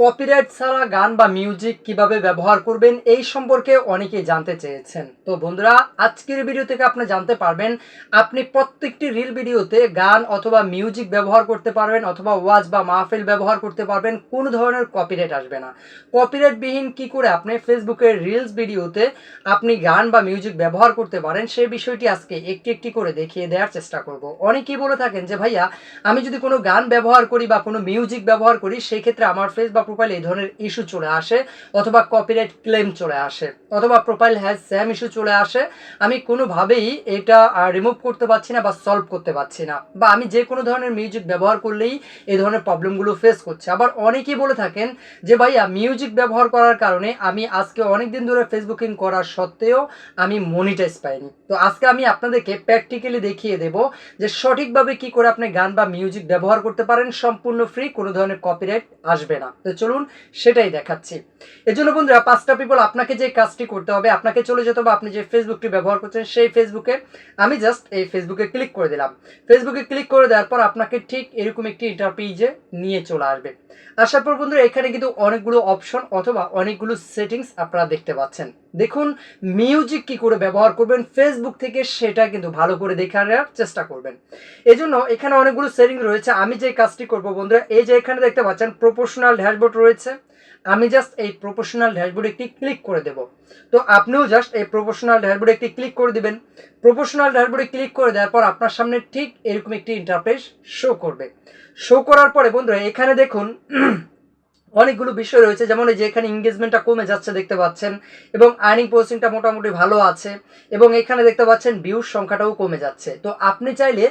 Copyright ছাড়া গান বা মিউজিক কীভাবে ব্যবহার করবেন এই সম্পর্কে অনেকেই জানতে চেয়েছেন। তো বন্ধুরা, আজকের ভিডিও থেকে আপনি জানতে পারবেন, আপনি প্রত্যেকটি রিল ভিডিওতে গান অথবা মিউজিক ব্যবহার করতে পারবেন অথবা ওয়াজ বা মাহফিল ব্যবহার করতে পারবেন, কোনো ধরনের কপিরাইট আসবে না। কপিরাইট বিহীন কি করে আপনি ফেসবুকের রিলস ভিডিওতে আপনি গান বা মিউজিক ব্যবহার করতে পারেন সেই বিষয়টি আজকে একটি একটি করে দেখিয়ে দেওয়ার চেষ্টা করব। অনেকেই বলে থাকেন যে, ভাইয়া, আমি যদি কোনো গান ব্যবহার করি বা কোনো মিউজিক ব্যবহার করি সেই ক্ষেত্রে আমার ফেস বা প্রোফাইলে এই ধরনের ইস্যু চলে আসে অথবা কপিরাইট ক্লেম চলে আসে অথবা প্রোফাইল হ্যাজ স্যাম ইস্যু চলে আসে। আমি কোনোভাবেই এটা রিমুভ করতে পারছি না বা সলভ করতে পারছি না বা আমি যে কোনো ধরনের মিউজিক ব্যবহার করলেই এই ধরনের প্রবলেমগুলো ফেস করছে। আবার অনেকেই বলে থাকেন যে ভাইয়া মিউজিক ব্যবহার করার কারণে আমি আজকে অনেক দিন ধরে ফেসবুকিং করার সত্ত্বেও আমি মনিটাইজ পাইনি। তো আজকে আমি আপনাদেরকে প্র্যাকটিক্যালি দেখিয়ে দেব যে সঠিকভাবে কি করে আপনি গান বা মিউজিক ব্যবহার করতে পারেন। সম্পূর্ণ ফ্রি কোনো ধরনের কপিরাইট আসবে না। তো চলুন সেটাই দেখাচ্ছি। এজন্য বন্ধুরা, পাঁচটা পিপল আপনাকে যে কাজটি করতে হবে, আপনাকে চলে যেতে হবে, আপনি যে ফেসবুকটি ব্যবহার করছেন সেই ফেসবুকে আমি জাস্ট এই ফেসবুকে ক্লিক করে দিলাম। ফেসবুকে ক্লিক করে দেওয়ার পর আপনাকে ঠিক এরকম একটি ইন্টারপিজে নিয়ে চলে আসবে। আসার পর বন্ধুরা, এখানে কিন্তু অনেকগুলো অপশন অথবা অনেকগুলো সেটিংস আপনারা দেখতে পাচ্ছেন। দেখুন মিউজিক কি করে ব্যবহার করবেন ফেসবুক থেকে সেটা কিন্তু ভালো করে দেখার চেষ্টা করবেন। এজন্য এখানে অনেকগুলো সেটিং রয়েছে, আমি যে কাজটি করব বন্ধুরা, এই যে এখানে দেখতে পাচ্ছেন প্রপোর্শনাল ড্যাশবোর্ড রয়েছে। আমি জাস্ট এই প্রপোর্শনাল ড্যাশবোর্ডে একটি ক্লিক করে দেব। তো আপনিও জাস্ট এই প্রপোর্শনাল ড্যাশবোর্ডে একটি ক্লিক করে দিবেন। প্রপোর্শনাল ড্যাশবোর্ডে ক্লিক করে দেওয়ার পর আপনার সামনে ঠিক এরকম একটি ইন্টারফেস শো করবে। শো করার পরে বন্ধুরা, এখানে দেখুন অনেকগুলো বিষয় রয়েছে, যেমন এই যে এখানে এঙ্গেজমেন্টটা কমে যাচ্ছে দেখতে পাচ্ছেন, এবং আর্নিং পোস্টিংটা মোটামুটি ভালো আছে, এবং এখানে দেখতে পাচ্ছেন ভিউর সংখ্যাটাও কমে যাচ্ছে। তো আপনি চাইলে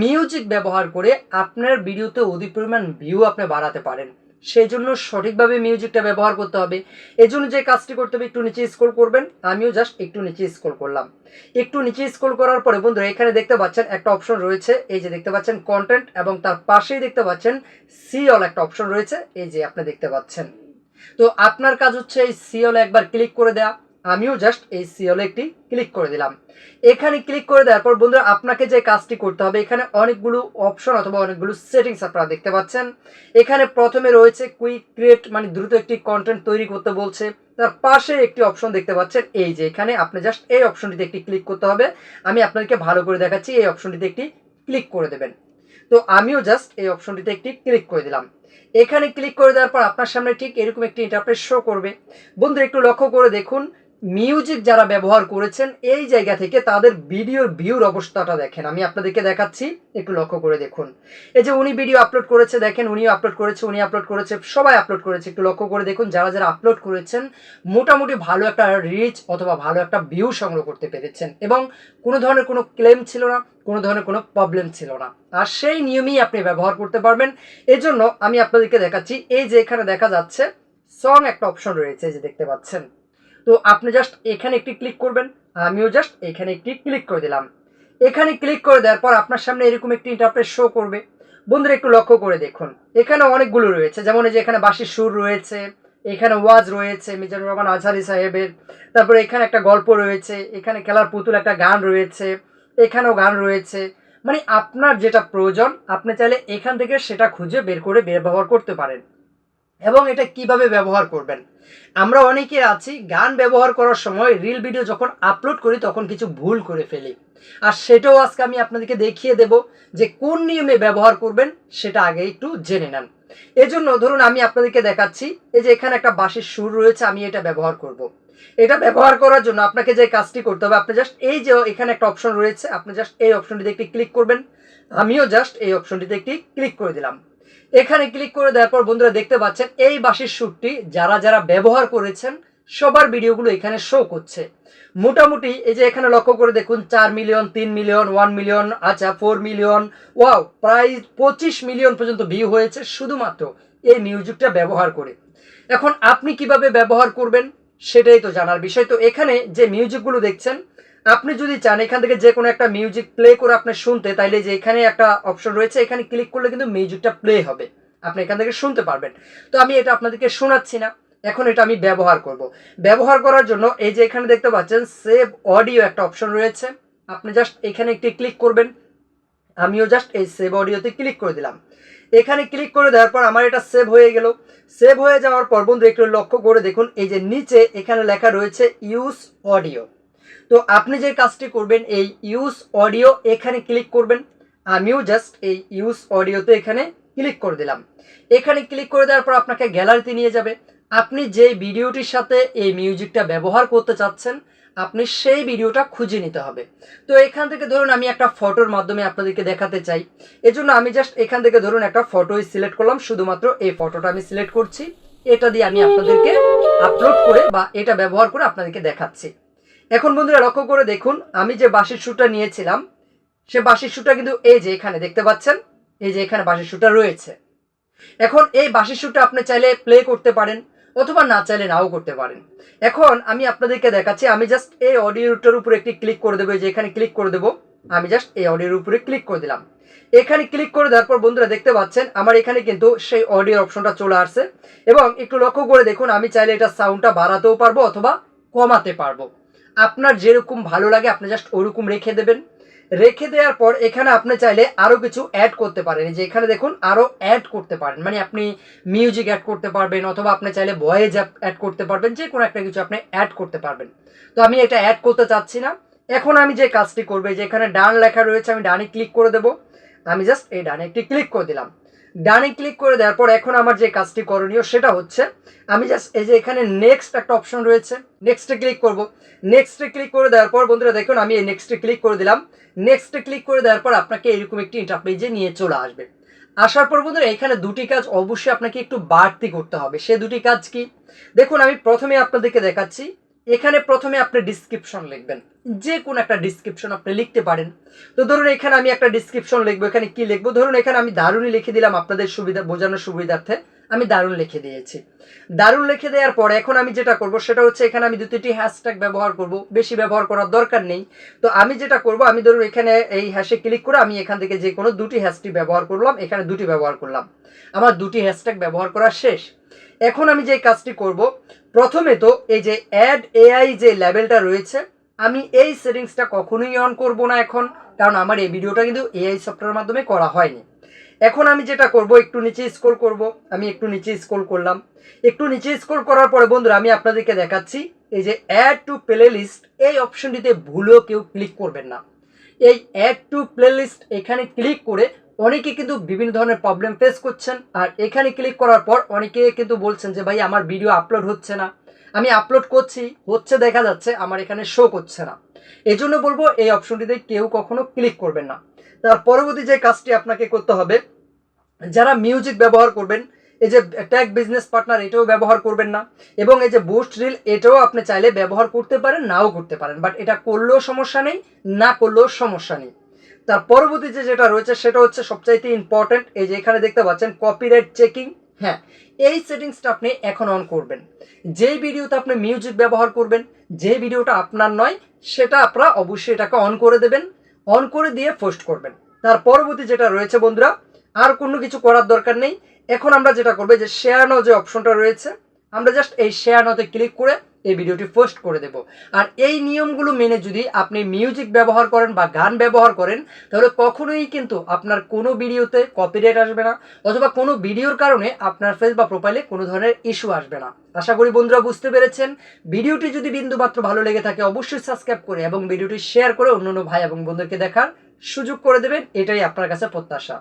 মিউজিক ব্যবহার করে আপনার ভিডিওতে অধিক পরিমাণ ভিউ আপনি বাড়াতে পারেন। সেই জন্য সঠিকভাবে মিউজিকটা ব্যবহার করতে হবে। এজন্য যে কাজটি করতে হবে, একটু নিচে স্ক্রোল করবেন। আমিও জাস্ট একটু নিচে স্ক্রোল করলাম। একটু নিচে স্ক্রোল করার পরে বন্ধুরা, এখানে দেখতে পাচ্ছেন একটা অপশন রয়েছে। এই যে দেখতে পাচ্ছেন কন্টেন্ট এবং তার পাশেই দেখতে পাচ্ছেন সি অল একটা অপশন রয়েছে। এই যে আপনি দেখতে পাচ্ছেন। তো আপনার কাজ হচ্ছে এই সি অল একবার ক্লিক করে দেওয়া আমিও জাস্ট এই সিওলে একটি ক্লিক করে দিলাম। এখানে ক্লিক করে দেওয়ার পর বন্ধুরা, আপনাকে যে কাজটি করতে হবে, এখানে অনেকগুলো অপশন অথবা অনেকগুলো সেটিংস আপনারা দেখতে পাচ্ছেন। এখানে প্রথমে রয়েছে কুইক ক্রিয়েট মানে দ্রুত একটি কন্টেন্ট তৈরি করতে বলছে। তার পাশে একটি অপশন দেখতে পাচ্ছেন, এই যে এখানে আপনি জাস্ট এই অপশনটিতে একটি ক্লিক করতে হবে। আমি আপনাদেরকে ভালো করে দেখাচ্ছি, এই অপশনটিতে একটি ক্লিক করে দেবেন। তো আমিও জাস্ট এই অপশনটিতে একটি ক্লিক করে দিলাম। এখানে ক্লিক করে দেওয়ার পর আপনার সামনে ঠিক এরকম একটি ইন্টারপ্রেস শো করবে। বন্ধু একটু লক্ষ্য করে দেখুন মিউজিক যারা ব্যবহার করেছেন, এই জায়গা থেকে তাদের ভিডিওর ভিউর অবস্থাটা দেখেন। আমি আপনাদেরকে দেখাচ্ছি, একটু লক্ষ্য করে দেখুন। এই যে উনি ভিডিও আপলোড করেছে, দেখেন উনিও আপলোড করেছে, উনি আপলোড করেছে, সবাই আপলোড করেছে, একটু লক্ষ্য করে দেখুন, যারা যারা আপলোড করেছেন, মোটামুটি ভালো একটা রিচ অথবা ভালো একটা ভিউ সংগ্রহ করতে পেরেছেন এবং কোনো ধরনের কোনো ক্লেম ছিল না, কোনো ধরনের কোনো প্রবলেম ছিল না। আর সেই নিয়মেই আপনি ব্যবহার করতে পারবেন। এজন্য আমি আপনাদেরকে দেখাচ্ছি, এই যে এখানে দেখা যাচ্ছে সং একটা অপশন রয়েছে যে দেখতে পাচ্ছেন। তো আপনি জাস্ট এখানে একটি ক্লিক করবেন, আমিও জাস্ট এখানে একটি ক্লিক করে দিলাম। এখানে ক্লিক করে দেওয়ার পর আপনার সামনে এরকম একটি ইন্টারপ্রেস শো করবে। বন্ধুরা, একটু লক্ষ্য করে দেখুন। এখানে অনেকগুলো রয়েছে, যেমন এই যে এখানে বাঁশির সুর রয়েছে, এখানে ওয়াজ রয়েছে, মিজানুর রহমান আজহারি সাহেবের, তারপরে এখানে একটা গল্প রয়েছে, এখানে খেলার পুতুল একটা গান রয়েছে, এখানেও গান রয়েছে। মানে আপনার যেটা প্রয়োজন, আপনি চাইলে এখান থেকে সেটা খুঁজে বের করে ব্যবহার করতে পারেন। এবং এটা কীভাবে ব্যবহার করবেন। আমরা অনেকে আছি, গান ব্যবহার করার সময় রিল ভিডিও যখন আপলোড করি তখন কিছু ভুল করে ফেলি। আর সেটাও আজকে আমি আপনাদেরকে দেখিয়ে দেব যে কোন নিয়মে ব্যবহার করবেন সেটা আগে একটু জেনে নেন। এজন্য ধরুন আমি আপনাদেরকে দেখাচ্ছি, এই যে এখানে একটা বাঁশির সুর রয়েছে, আমি এটা ব্যবহার করব। এটা ব্যবহার করার জন্য আপনাকে যে কাজটি করতে হবে, আপনি জাস্ট এই যে এখানে একটা অপশন রয়েছে, আপনি জাস্ট এই অপশনটিতে একটি ক্লিক করবেন। আমিও জাস্ট এই অপশনটিতে একটি ক্লিক করে দিলাম। এখানে ক্লিক করে দেওয়ার পর বন্ধুরা দেখতে পাচ্ছেন, এই বাঁশির সুরটি যারা যারা ব্যবহার করেছেন, সবার ভিডিওগুলো এখানে শো করছে। মোটামুটি এই যে এখানে লক্ষ্য করে দেখুন, চার মিলিয়ন তিন মিলিয়ন ওয়ান মিলিয়ন আচ্ছা ফোর মিলিয়ন ওয়াও প্রায় পঁচিশ মিলিয়ন পর্যন্ত ভিউ হয়েছে শুধুমাত্র এই মিউজিকটা ব্যবহার করে। এখন আপনি কীভাবে ব্যবহার করবেন, সেটাই তো জানার বিষয়। তো এখানে যে মিউজিকগুলো দেখছেন আপনি যদি চান এখান থেকে যে কোনো একটা মিউজিক প্লে করে আপনি শুনতে, তাইলে যে এখানে একটা অপশন রয়েছে, এখানে ক্লিক করলে কিন্তু মিউজিকটা প্লে হবে। আপনি এখান থেকে শুনতে পারবেন। তো আমি এটা আপনাদেরকে শোনাচ্ছি না, এখন এটা আমি ব্যবহার করব। ব্যবহার করার জন্য এই যে এখানে দেখতে পাচ্ছেন সেভ অডিও একটা অপশন রয়েছে। আপনি জাস্ট এখানে একটি ক্লিক করবেন। আমিও জাস্ট এই সেভ অডিওতে ক্লিক করে দিলাম। এখানে ক্লিক করে দেওয়ার পর আমার এটা সেভ হয়ে গেল। সেভ হয়ে যাওয়ার পর বন্ধু, একটু লক্ষ্য করে দেখুন, এই যে নিচে এখানে লেখা রয়েছে ইউজ অডিও তো আপনি যে কাজটি করবেন, এই ইউজ অডিও এখানে ক্লিক করবেন। আমিও জাস্ট এই ইউজ অডিওতে এখানে ক্লিক করে দিলাম। এখানে ক্লিক করে দেওয়ার পর আপনাকে গ্যালারিতে নিয়ে যাবে। আপনি যে ভিডিওটির সাথে এই মিউজিকটা ব্যবহার করতে চাচ্ছেন, আপনি সেই ভিডিওটা খুঁজে নিতে হবে। তো এখান থেকে ধরুন আমি একটা ফটোর মাধ্যমে আপনাদেরকে দেখাতে চাই। এজন্য আমি জাস্ট এখান থেকে ধরুন একটা ফটোই সিলেক্ট করলাম, শুধুমাত্র এই ফটোটা আমি সিলেক্ট করছি। এটা দিয়ে আমি আপনাদেরকে আপলোড করে বা এটা ব্যবহার করে আপনাদেরকে দেখাচ্ছি। এখন বন্ধুরা লক্ষ্য করে দেখুন, আমি যে বাঁশির সুরটা নিয়েছিলাম, সে বাঁশির সুরটা কিন্তু এই যে এখানে দেখতে পাচ্ছেন, এই যে এখানে বাঁশির সুরটা রয়েছে। এখন এই বাঁশির সুরটা আপনি চাইলে প্লে করতে পারেন, অথবা না চাইলে নাও করতে পারেন। এখন আমি আপনাদেরকে দেখাচ্ছি, আমি জাস্ট এই অডিওটার উপরে একটি ক্লিক করে দেবো যে এখানে ক্লিক করে দেবো, আমি জাস্ট এই অডিওর উপরে ক্লিক করে দিলাম। এখানে ক্লিক করে দেওয়ার পর বন্ধুরা দেখতে পাচ্ছেন, আমার এখানে কিন্তু সেই অডিও অপশনটা চলে আসছে। এবং একটু লক্ষ্য করে দেখুন, আমি চাইলে এটা সাউন্ডটা বাড়াতেও পারব অথবা কমাতে পারব। আপনার যেরকম ভালো লাগে, আপনি জাস্ট ওরকম রেখে দেবেন। রেখে দেওয়ার পর এখানে আপনি চাইলে আরও কিছু অ্যাড করতে পারেন। যে এখানে দেখুন আরও অ্যাড করতে পারেন। মানে আপনি মিউজিক অ্যাড করতে পারবেন, অথবা আপনি চাইলে ভয়েস অ্যাড করতে পারবেন যে কোনো একটা কিছু আপনি অ্যাড করতে পারবেন। তো আমি এটা অ্যাড করতে চাচ্ছি না। এখন আমি যে কাজটি করব যে এখানে ডান লেখা রয়েছে, আমি ডানে ক্লিক করে দেবো। আমি জাস্ট এই ডানে একটি ক্লিক করে দিলাম। ডানে ক্লিক করে দেওয়ার পর এখন আমার যে কাজটি করণীয় সেটা হচ্ছে, আমি জাস্ট এই যে এখানে নেক্সট একটা অপশন রয়েছে নেক্সটে ক্লিক করব। নেক্সটে ক্লিক করে দেওয়ার পর বন্ধুরা দেখুন, আমি এই নেক্সটে ক্লিক করে দিলাম। নেক্সটে ক্লিক করে দেওয়ার পর আপনাকে এরকম একটি ইন্টারপেজে নিয়ে চলে আসবে। আসার পর বন্ধুরা এখানে দুটি কাজ অবশ্যই আপনাকে একটু বাড়তি করতে হবে। সে দুটি কাজ কি? দেখুন, আমি প্রথমে আপনাদেরকে দেখাচ্ছি। এখানে প্রথমে আপনি ডিসক্রিপশন লিখবেন। যে কোনো একটা ডিসক্রিপশন আপনি লিখতে পারেন। তো ধরুন এখানে আমি একটা ডিসক্রিপশন লিখব, এখানে কি লিখব? ধরুন এখানে আমি দারুণই লিখে দিলাম আপনাদের সুবিধা, বোঝানোর সুবিধার্থে, আমি দারুণ লিখে দিয়েছি। দারুণ লিখে দেওয়ার পর এখন আমি যেটা করব সেটা হচ্ছে এখানে আমি দু তিনটি হ্যাশট্যাগ ব্যবহার করব, বেশি ব্যবহার করার দরকার নেই। তো আমি যেটা করব, আমি ধরুন এখানে এই হ্যাশে ক্লিক করে আমি এখান থেকে যে কোনো দুটি হ্যাশটি ব্যবহার করলাম, এখানে দুটি ব্যবহার করলাম। আমার দুটি হ্যাশট্যাগ ব্যবহার করা শেষ। এখন আমি যে কাজটি করব, প্রথমে তো এই যে অ্যাড এআই যে লেভেলটা রয়েছে আমি এই সেটিংসটা কখনোই অন করব না এখন, কারণ আমার এই ভিডিওটা কিন্তু এআই সফটওয়্যারের মাধ্যমে করা হয়নি। এখন আমি যেটা করব, একটু নিচে স্ক্রল করব। আমি একটু নিচে স্ক্রল করলাম। একটু নিচে স্ক্রল করার পরে বন্ধুরা, আমি আপনাদেরকে দেখাচ্ছি, এই যে অ্যাড টু প্লে লিস্ট এই অপশনটিতে ভুলেও কেউ ক্লিক করবেন না। এই অ্যাড টু প্লে লিস্ট এখানে ক্লিক করে অনেকে কিন্তু বিভিন্ন ধরনের প্রবলেম ফেস করছেন, আর এখানে ক্লিক করার পর অনেকে কিন্তু বলছেন যে, ভাই, আমার ভিডিও আপলোড হচ্ছে না। আমি আপলোড করছি, হচ্ছে দেখা যাচ্ছে, আমার এখানে শো করছে না। এজন্য বলব এই অপশনটিতে কেউ কখনো ক্লিক করবেন না। তার পরবর্তী যে কাজটি আপনাকে করতে হবে, যারা মিউজিক ব্যবহার করবেন, এই যে ট্যাগ বিজনেস পার্টনার এটাও ব্যবহার করবেন না, এবং এই যে বুস্ট রিল এটাও আপনি চাইলে ব্যবহার করতে পারেন, নাও করতে পারেন। বাট এটা করলেও সমস্যা নেই, না করলেও সমস্যা নেই। তার পরবর্তী যে যেটা রয়েছে, সেটা হচ্ছে সবচাইতে ইম্পর্টেন্ট এই যে এখানে দেখতে পাচ্ছেন কপিরাইট চেকিং হ্যাঁ এই সেটিংসটা আপনি এখন অন করবেন। যেই ভিডিওতে আপনি মিউজিক ব্যবহার করবেন যে ভিডিওটা আপনার নয়, সেটা আপনারা অবশ্যই এটাকে অন করে দেবেন। অন করে দিয়ে পোস্ট করবেন। তার পরবর্তী যেটা রয়েছে বন্ধুরা, আর কোনো কিছু করার দরকার নেই। এখন আমরা যেটা করব যে শেয়ার নাও যে অপশনটা রয়েছে, আমরা জাস্ট এই শেয়ার নাওতে ক্লিক করে এই ভিডিওটি পোস্ট করে দেব। আর এই নিয়মগুলো মেনে যদি আপনি মিউজিক ব্যবহার করেন বা গান ব্যবহার করেন, তাহলে কখনোই কিন্তু আপনার কোনো ভিডিওতে কপিরাইট আসবে না, অথবা কোনো ভিডিওর কারণে আপনার ফেস বা প্রোফাইলে কোনো ধরনের ইস্যু আসবে না। আশা করি বন্ধুরা বুঝতে পেরেছেন। ভিডিওটি যদি বিন্দুমাত্র ভালো লেগে থাকে, অবশ্যই সাবস্ক্রাইব করে এবং ভিডিওটি শেয়ার করে অন্য ভাই এবং বন্ধুদেরকে দেখার সুযোগ করে দেবেন। এটাই আপনার কাছে প্রত্যাশা।